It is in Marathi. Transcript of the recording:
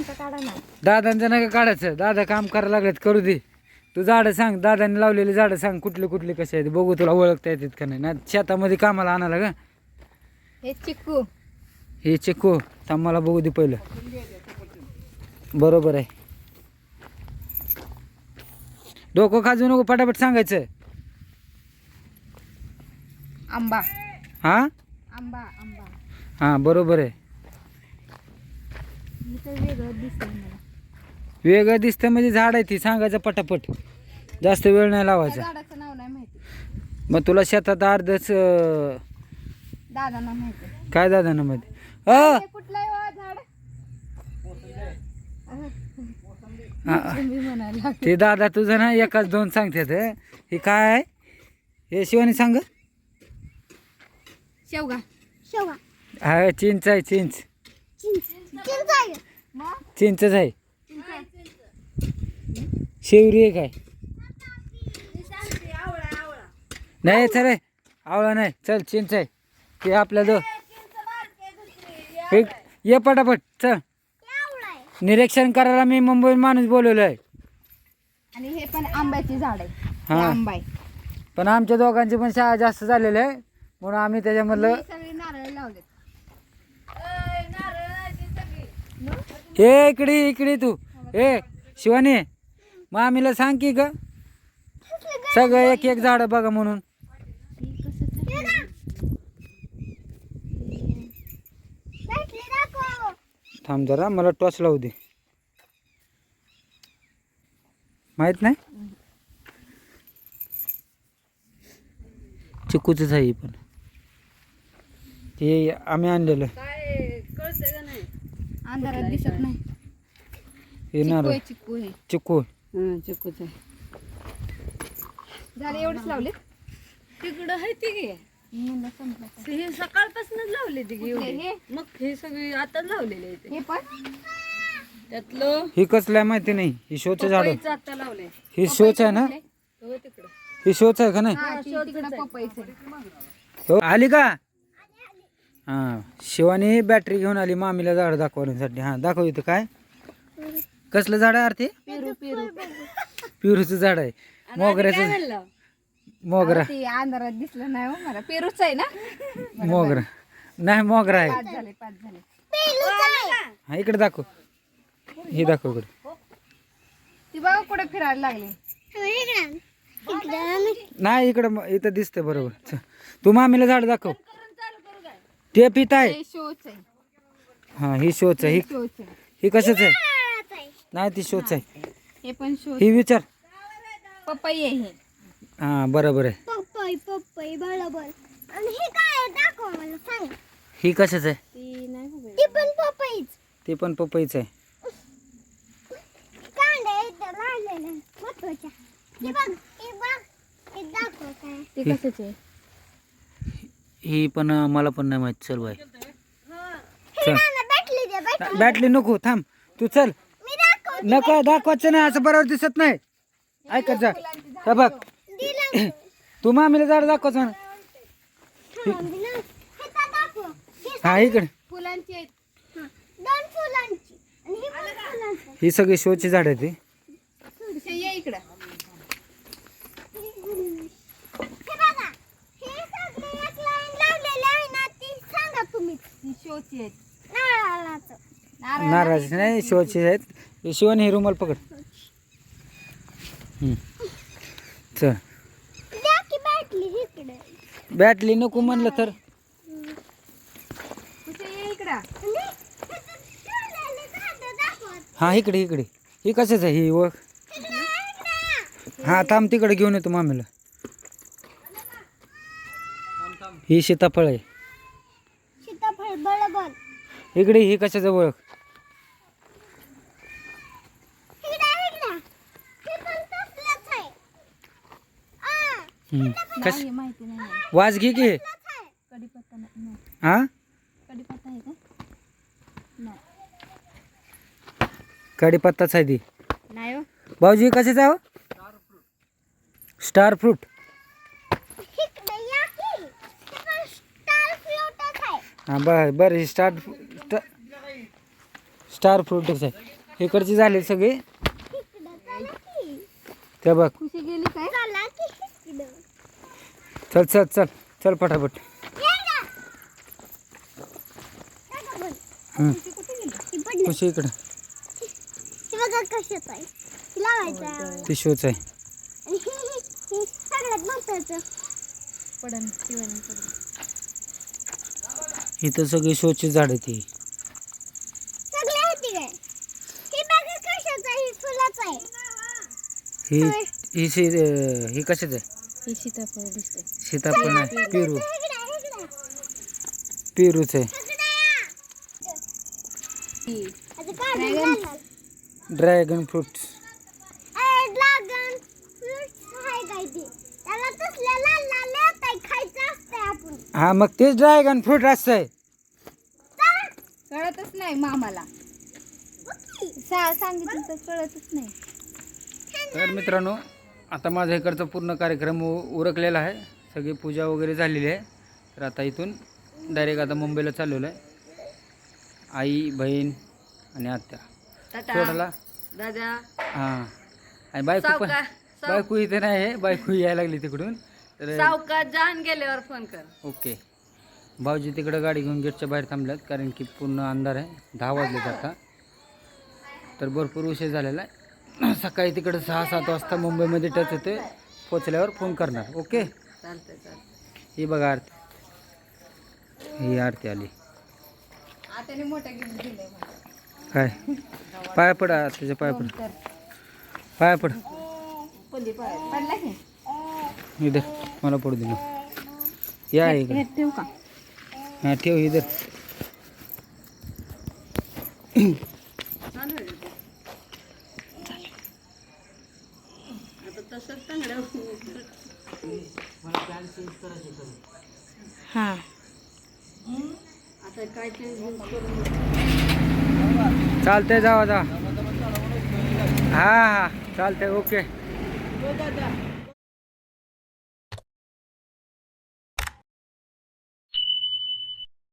दादांचा काढा ना. दादांचं नका काढायचं? दादा काम करायला लागलेत करू दे. तू झाडं सांग दादाने लावलेली झाडं सांग कुठले कुठले कसे आहेत बघू तुला ओळखता येतात का नाही. ना शेतामध्ये कामाला आणायला का हे चिक्कू. हे चिक्कू थांब मला बघू दे पहिलं. बरोबर आहे. डोकं खाजू नको पटापट सांगायचं. आंबा. हा? आंबा आंबा. हा बरोबर आहे. वेगळं दिसतं म्हणजे झाड आहे ती सांगायचं पटापट. जास्त वेळ नाही लावायचा. झाडाचं नाव नाही माहिती. मग तुला शेतात अर्धच अं, दादांना माहिती काय दादा मध्ये अ! हे कुठलं आहे हो झाड? हा. तुम्ही म्हणायला ते दादा तुझं ना एकाच दोन सांगतात हं. हे काय आहे? हे शिवानी सांग. शेवगा. शेवगा. हा चिंच आहे चिंच. चिंचच आहे. चिंच आहे. शेवरी आहे. काय नाही चल. आवळा नाही. चल चिंच आहे ते आपल्या दो हे, ये पटापट चल. निरीक्षण करायला मी मुंबई माणूस बोलवलो आहे. आणि हे पण आंब्याची झाड आहे. हे. आंबा आहे. पण आमच्या दोघांची पण शाळा जास्त झालेली आहे. म्हणून आम्ही त्याच्यामधलं सगळे नारळ लावलेत. हे इकडे इकडे तू. हे शिवानी मामीला सांग की ग. सगळं एक एक झाड बघा म्हणून. थांब जरा मला टॉस लावू दे. माहीत नाही? चिकूच आहे पण. ते आम्ही आणलेलं. अंधारात दिसत नाही. हे नारळ आहे चिकू चिकूच आहे. झाले एवढेच लावले तिकडं आहे ती गे. म्हणलं संपलं हे सकाळपासूनच लावले ती गे कुठले? हे? मग हे सगळी आता लावलेले आहे ते. हे पण? त्यातलं ही कसलं आहे माहिती नाही. ही शोचं झाड. पपईचं आता लावले ही शोच आहे ना? हो तिकडं. ही शोच आहे का नाही? हा ती तिकडं पपईचं आहे. हो, आली का? हा. शिवानी बॅटरी घेऊन आली मामीला झाड दाखवण्यासाठी. हा दाखव इथं काय? कसलं झाड आहे आरती? पेरू पेरू. पिरूचं झाड आहे. मोगऱ्याचं म्हणलं? मोगरा. ते अंधारात दिसलं नाही हो मला. पेरूच आहे ना? मोगरा. नाही मोगरा आहे. पाच झाले पाच झाले. हा इकडे दाखव. हे दाखव इकडे. ती बघा कुठे फिरायला लागले. नाही इकडं म- इथं दिसतंय बरोबर. तू मामीला झाड दाखव. ते पित आहे? हे शोच आहे. हा ही शोच आहे. ही शोच आहे. ही कशाच आहे? नाही ती शोच आहे. हे पण शोच ही विचार. पपई आहे हे. हा बरोबर आहे. पपई पपई बरोबर. आणि हे काय आहे? दाखव मला सांग. ही कशाच आहे? ती नाही बघायची. ती पण पपईच. ते पण पपईच आहे. कांदा इथं लागलेलं महत्त्वाच्या हे बघ हे बघ हे दाखव काय. ती कशाची आहे? ही पण मला पण नाही माहीत. चल बाय हे नाना बॅटली नको थांब. तू चल. नको दाखवायचं नाही असं बरोबर दिसत नाही. ऐकत जा. हे बघ. तू मामीला झाड दाखवच म्हणा. हे तर हे हा इकडे. फुलांची आहेत. दोन फुलांची. आणि पण फुलांचं. ही सगळी शोची झाड आहे ती हे ये इकडं हे बघा हे सगळे एक लाईन लावलेले आहे ना ती सांगा तुम्ही ती शोची आहेत नारळाचं नाराज नाही शोची आहेत. हे शिवण ही रुमाल पकड. हम्म. चल. बॅटली इकडे. बॅटली नको म्हणलं तर. हे हा इकडे इकडे. ही कशाच आहे? ही ओळख. हा थांब तिकडे घेऊन येतो मामीला. ही सीताफळ आहे. सीताफळ बरोबर इकडे ही कशाचं ओळख? हे माहिती नाही. आहे. वाज घे की कढीपत्ता नाही. हा? आहे का? नाही. कढीपत्ताच आहे ती. नाही हो. भाऊजी कशाचं आहे हो? स्टार फ्रूट इकडे या की. हे पण स्टार फ्लोटच आहे. हा बर बर ही स्टार स्टार फ्रूटच आहे. इकडची झाली सगळी. त्या बघ. चला चल चल. चल चल पटापट. खुशी इकडं. ती शोच आहे. इथं सगळी शोची झाड ती सगळे होती काय ही बघा कशाच आहे ही फुलाच आहे ही ही शी ही कशाच आहे? हे सीताफळ दिसतंय. सीताफळ नाही पेरू. पेरूच आहे. ड्रॅगन असतंय आपण. हा मग तेच ड्रॅगन फ्रूट असं आहे कळतच नाही मामाला. सा सांगितलं तर कळतच नाही. तर मित्रांनो आता माझा इकडचा पूर्ण कार्यक्रम उरकलेला आहे. सगळी पूजा वगैरे झालेली आहे. तर आता इथून डायरेक्ट आता मुंबईला चाललेलो आहे. आई बहीण आणि आत्या. सोडाला? दादा. हां. आणि बायको पण बायको इथे नाही आहे. बायको यायला लागली तिकडून. तर जाण गेल्यावर फोन कर. ओके. भाऊजी तिकडं गाडी घेऊन गेटच्या बाहेर थांबल्यात कारण की पूर्ण अंधार आहे. दहा वाजलेत आता. तर भरपूर उशीर झालेला आहे. सकाळी तिकडं सहा सात वाजता मुंबईमध्ये टच होते पोचल्यावर फोन करणार. ओके चालतंय चालतंय. ही बघा आरती. ही आरती आली. आताने मोठं गिफ्ट दिलंय मला. काय? पाया पडा तुझ्या पाया पड. तर पाया पड. पल्ली पडला की इधर मला पडू दे ना. या इकडे. ठेवू का? हा ठेव इधर. चालू आहे का ते? आता तसंच चांगलं हां. आता काय चालतंय जावा जा हा हा. चालतंय ओके.